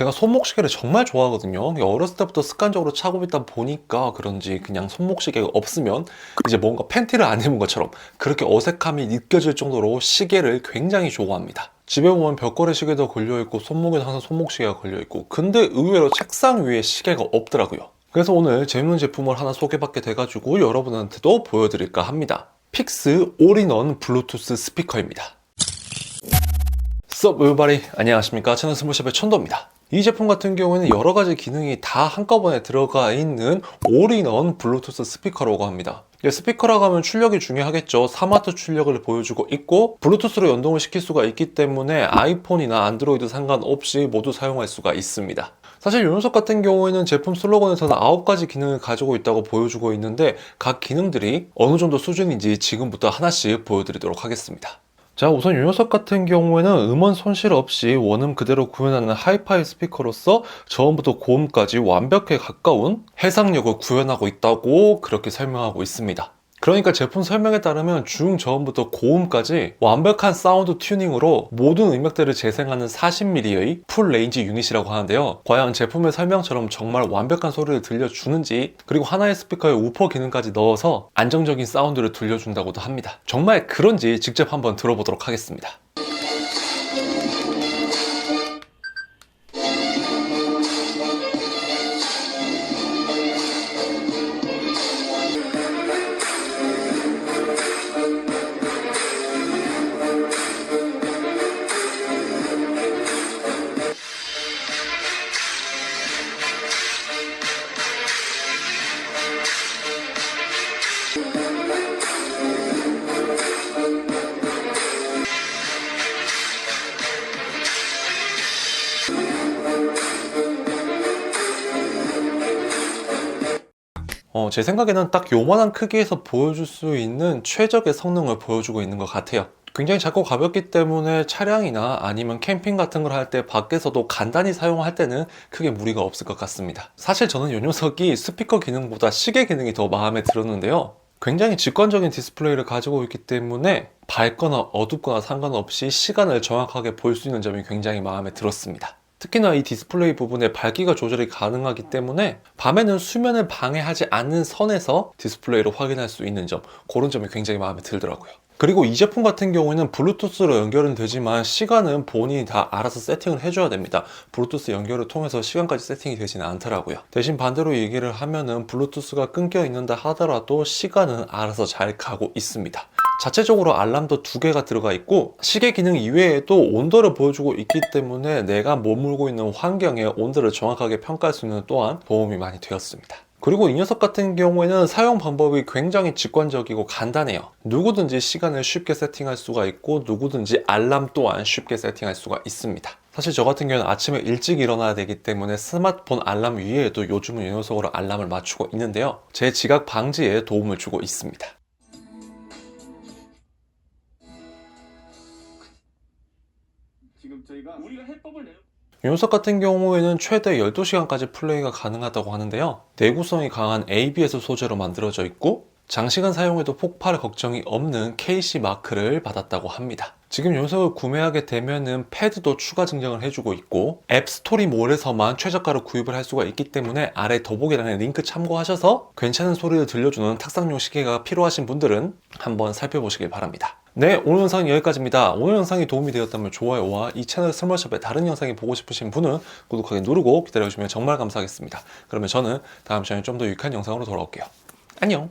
제가 손목시계를 정말 좋아하거든요. 어렸을 때부터 습관적으로 차고 있다 보니까 그런지 그냥 손목시계가 없으면 이제 뭔가 팬티를 안 입은 것처럼 그렇게 어색함이 느껴질 정도로 시계를 굉장히 좋아합니다. 집에 보면 벽걸이 시계도 걸려있고 손목에도 항상 손목시계가 걸려있고 근데 의외로 책상 위에 시계가 없더라고요. 그래서 오늘 재밌는 제품을 하나 소개받게 돼가지고 여러분한테도 보여드릴까 합니다. 픽스 올인원 블루투스 스피커입니다. Sup everybody 안녕하십니까 채널 스몰샵의 천도입니다 이 제품 같은 경우에는 여러 가지 기능이 다 한꺼번에 들어가 있는 올인원 블루투스 스피커라고 합니다. 이게 스피커라고 하면 출력이 중요하겠죠. 3W 출력을 보여주고 있고 블루투스로 연동을 시킬 수가 있기 때문에 아이폰이나 안드로이드 상관없이 모두 사용할 수가 있습니다. 사실 이 녀석 같은 경우에는 제품 슬로건에서는 9가지 기능을 가지고 있다고 보여주고 있는데 각 기능들이 어느 정도 수준인지 지금부터 하나씩 보여드리도록 하겠습니다 자 우선 이 녀석 같은 경우에는 음원 손실 없이 원음 그대로 구현하는 하이파이 스피커로서 저음부터 고음까지 완벽에 가까운 해상력을 구현하고 있다고 그렇게 설명하고 있습니다. 그러니까 제품 설명에 따르면 중저음부터 고음까지 완벽한 사운드 튜닝으로 모든 음역대를 재생하는 40mm의 풀 레인지 유닛이라고 하는데요. 과연 제품의 설명처럼 정말 완벽한 소리를 들려주는지 그리고 하나의 스피커에 우퍼 기능까지 넣어서 안정적인 사운드를 들려준다고도 합니다. 정말 그런지 직접 한번 들어보도록 하겠습니다. 어, 제 생각에는 딱 요만한 크기에서 보여줄 수 있는 최적의 성능을 보여주고 있는 것 같아요. 굉장히 작고 가볍기 때문에 차량이나 아니면 캠핑 같은 걸 할 때 밖에서도 간단히 사용할 때는 크게 무리가 없을 것 같습니다. 사실 저는 이 녀석이 스피커 기능보다 시계 기능이 더 마음에 들었는데요. 굉장히 직관적인 디스플레이를 가지고 있기 때문에 밝거나 어둡거나 상관없이 시간을 정확하게 볼 수 있는 점이 굉장히 마음에 들었습니다. 특히나 이 디스플레이 부분에 밝기가 조절이 가능하기 때문에 밤에는 수면을 방해하지 않는 선에서 디스플레이를 확인할 수 있는 점 그런 점이 굉장히 마음에 들더라고요. 그리고 이 제품 같은 경우에는 블루투스로 연결은 되지만 시간은 본인이 다 알아서 세팅을 해줘야 됩니다. 블루투스 연결을 통해서 시간까지 세팅이 되지는 않더라고요. 대신 반대로 얘기를 하면은 블루투스가 끊겨 있는다 하더라도 시간은 알아서 잘 가고 있습니다. 자체적으로 알람도 두 개가 들어가 있고 시계 기능 이외에도 온도를 보여주고 있기 때문에 내가 머물고 있는 환경의 온도를 정확하게 평가할 수 있는 또한 도움이 많이 되었습니다. 그리고 이 녀석 같은 경우에는 사용 방법이 굉장히 직관적이고 간단해요. 누구든지 시간을 쉽게 세팅할 수가 있고 누구든지 알람 또한 쉽게 세팅할 수가 있습니다. 사실 저 같은 경우는 아침에 일찍 일어나야 되기 때문에 스마트폰 알람 위에도 요즘은 이 녀석으로 알람을 맞추고 있는데요. 제 지각 방지에 도움을 주고 있습니다. 지금 저희가 우리가 해법을 내이 녀석 같은 경우에는 최대 12시간까지 플레이가 가능하다고 하는데요. 내구성이 강한 ABS 소재로 만들어져 있고 장시간 사용해도 폭발 걱정이 없는 KC 마크를 받았다고 합니다. 지금 이 녀석을 구매하게 되면은 패드도 추가 증정을 해주고 있고 앱 스토리몰에서만 최저가로 구입을 할 수가 있기 때문에 아래 더보기란에 링크 참고하셔서 괜찮은 소리를 들려주는 탁상용 시계가 필요하신 분들은 한번 살펴보시길 바랍니다. 네, 오늘 영상은 여기까지입니다. 오늘 영상이 도움이 되었다면 좋아요와 이 채널 스몰샵의 다른 영상이 보고 싶으신 분은 구독하기 누르고 기다려주시면 정말 감사하겠습니다. 그러면 저는 다음 시간에 좀 더 유익한 영상으로 돌아올게요. 안녕!